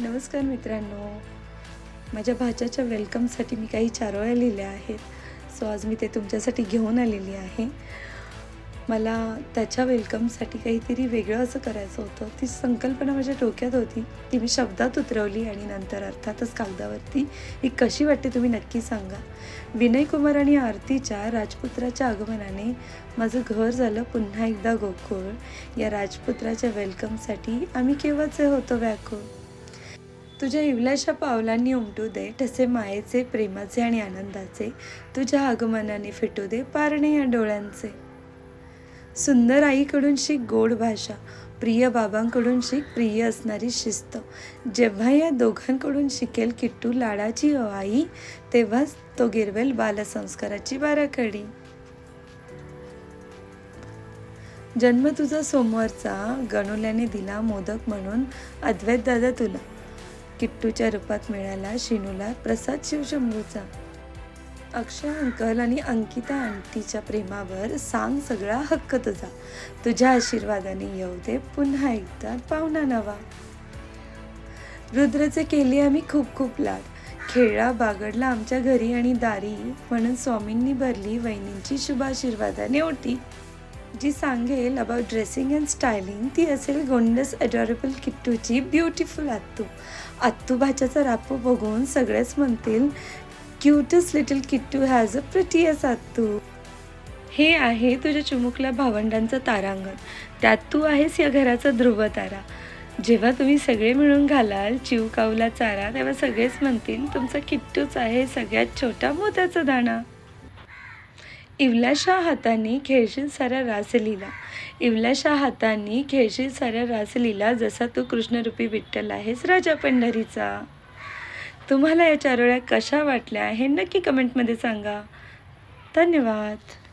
नमस्कार मित्रांनो. माझ्या भाच्याच्या वेलकमसाठी मी काही चारोळ्या लिहिल्या आहेत. सो आज मी ते तुमच्यासाठी घेऊन आलेली आहे. मला त्याच्या वेलकमसाठी काहीतरी वेगळं असं करायचं होतं. ती संकल्पना माझ्या डोक्यात होती. ती मी शब्दात उतरवली आणि नंतर अर्थातच कागदावरती ही कशी वाटते तुम्ही नक्की सांगा. विनय कुमार आणि आरतीच्या राजपुत्राच्या आगमनाने माझं घर झालं पुन्हा एकदा गोकुळ. या राजपुत्राच्या वेलकमसाठी आम्ही केव्हाचे होतो व्याकुळ? तुझ्या इवल्याशा पावलांनी उमटू दे ठसे मायेचे प्रेमाचे आणि आनंदाचे. तुझ्या आगमनाने फिटू दे पारणे या डोळ्यांचे. सुंदर आईकडून शिक गोड भाषा प्रिय बाबांकडून शिक प्रिय असणारी शिस्त. जेव्हा या दोघांकडून शिकेल किट्टू लाडाची आई तेव्हाच तो गिरवेल बालसंस्काराची बाराखडी. जन्म तुझा सोमवारचा गणुल्याने दिला मोदक म्हणून अद्वैत दादा तुला. किट्टूच्या रूपात मिळाला शिनूला प्रसाद शिवशंभूचा अक्षय अंकल आणि अंकिता आंटीच्या प्रेमावर सांग सगळा हक्क तुझा. तुझ्या आशीर्वादाने येऊ दे पुन्हा एकदा पाहुणा नवा. रुद्रचे केले आम्ही खूप खूप लाड. खेळा बागडला आमच्या घरी आणि दारी म्हणून स्वामींनी भरली वहिनींची शुभाशीर्वादाने ओटी. जी सांगेल अबाउट ड्रेसिंग अँड स्टायलिंग ती असेल गोंडस अडॉरेबल किट्टूची ब्युटिफुल आत्तू आत्तू भाच्याचा रापो बघून सगळेच म्हणतील cutest little Kittu has a prettiest आत्तू हे आहे तुझ्या चिमुकल्या भावंडांचं तारांगण. त्यात तू आहेस या घराचा ध्रुव तारा जेव्हा तुम्ही सगळे मिळून घालाल चिव चारा तेव्हा सगळेच म्हणतील तुमचा किट्टूच आहे सगळ्यात छोटा मोत्याचा दाणा. इवल्याशा हाताने खेळशील साऱ्या रासलीला इवल्याशा हाताने खेळशील साऱ्या रासलीला जसा तू कृष्णरूपी विठ्ठल आहेस राजा पंढरीचा. तुम्हाला या चारोळ्या कशा वाटल्या हे नक्की कमेंटमध्ये सांगा. धन्यवाद.